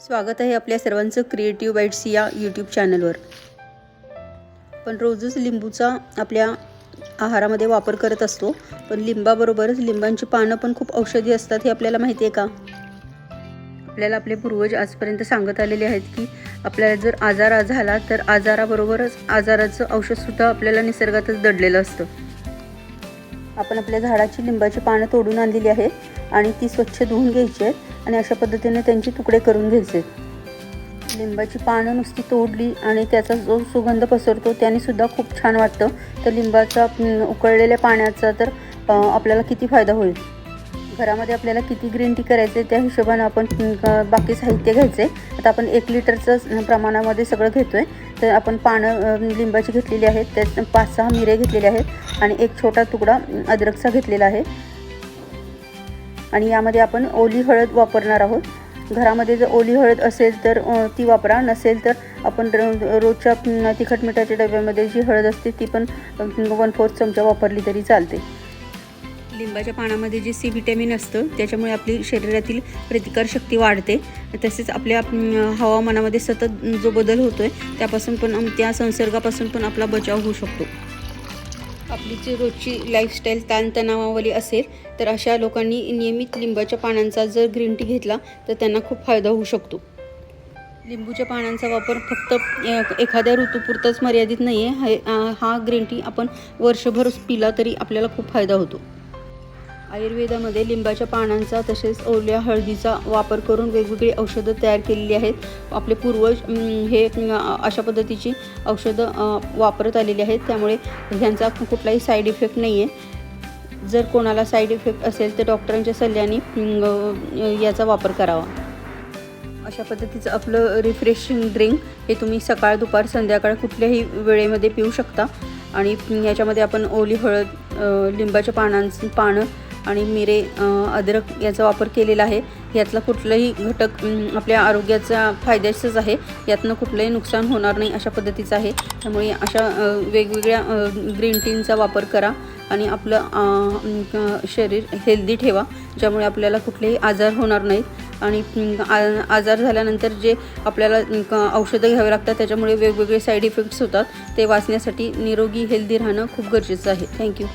स्वागत आहे आपल्या सर्वांचं क्रिएटिव्ह बाईट्स या यूट्यूब चॅनलवर पण रोजच लिंबूचा आपल्या आहारामध्ये वापर करत असतो पण लिंबाबरोबरच लिंबांची पानं पण खूप औषधी असतात हे आपल्याला माहिती आहे का? आपल्याला आपले पूर्वज आजपर्यंत सांगत आलेले आहेत की आपल्याला जर आजार झाला तर आजाराबरोबरच आजाराचं औषधसुद्धा आपल्याला निसर्गातच दडलेलं असतं. आपण आपल्या झाडाची लिंबाची पानं तोडून आणलेली आहेत आणि ती स्वच्छ धुवून घ्यायची आहेत आणि अशा पद्धतीने त्यांचे तुकडे करून घ्यायचे लिंबाची पानं नुसती तोडली आणि त्याचा जो सुगंध पसरतो त्याने सुद्धा खूप छान वाटतं. तर लिंबाचा उकळलेल्या पाण्याचा तर आपल्याला किती फायदा होईल. घरामध्ये आपल्याला किती ग्रीन टी करायचे त्या हिशोबानं आपण बाकी साहित्य घ्यायचे आता आपण एक लिटरचं प्रमाणामध्ये सगळं घेतो आहे तर आपण पानं लिंबाची घेतलेली आहेत त्यात पाच सहा मिरे घेतलेले आहेत आणि एक छोटा तुकडा अद्रकचा घेतलेला आहे. आणि यामध्ये आपण ओली हळद वापरणार आहोत. घरामध्ये जर ओली हळद असेल तर ती वापरा. नसेल तर आपण र- रोजच्या तिखट मिठाच्या डब्यामध्ये जी हळद असते ती पण वन फोर्थ चमचा वापरली तरी चालते. लिंबाच्या पानामध्ये जे सी व्हिटॅमिन असतं त्याच्यामुळे आपली शरीरातील प्रतिकारशक्ती वाढते. तसेच आपल्या हवामानामध्ये सतत जो बदल होतो आहे त्यापासून पण त्या संसर्गापासून पण आपला बचाव होऊ शकतो. आपली जी रोजची लाईफस्टाईल ताणतणावावाली असेल तर अशा लोकांनी नियमित लिंबाच्या पानांचा जर ग्रीन टी घेतला तर त्यांना खूप फायदा होऊ शकतो. लिंबूच्या पानांचा वापर फक्त एखाद्या ऋतूपुरताच मर्यादित नाही आहे हा ग्रीन टी आपण वर्षभर पिला तरी आपल्याला खूप फायदा होतो. आयुर्वेदामध्ये लिंबाच्या पानांचा तसेच ओल्या हळदीचा वापर करून वेगवेगळी औषधं तयार केलेली आहेत. आपले पूर्वज हे अशा पद्धतीची औषधं वापरत आलेली आहेत. त्यामुळे ह्यांचा कुठलाही साईड इफेक्ट नाही आहे जर कोणाला साईड इफेक्ट असेल तर डॉक्टरांच्या सल्ल्याने याचा वापर करावा. अशा पद्धतीचं आपलं रिफ्रेशिंग ड्रिंक हे तुम्ही सकाळ दुपार संध्याकाळ कुठल्याही वेळेमध्ये पिऊ शकता. आणि याच्यामध्ये आपण ओली हळद लिंबाच्या पानांची पानं आणि मिरे अद्रक याचा वापर केलेला आहे. यातला कुठलाही घटक आपल्या आरोग्याचा फायद्याचंच आहे. यातनं कुठलंही नुकसान होणार नाही अशा पद्धतीचं आहे. त्यामुळे अशा वेगवेगळ्या ग्रीन टीनचा वापर करा आणि आपलं शरीर हेल्दी ठेवा ज्यामुळे आपल्याला कुठलेही आजार होणार नाहीत. आणि आ- आजार झाल्यानंतर जे आपल्याला क- औषधं घ्यावे लागतात त्याच्यामुळे वेगवेगळे साईड इफेक्ट्स होतात. ते वाचण्यासाठी निरोगी हेल्दी राहणं खूप गरजेचं आहे. थँक्यू.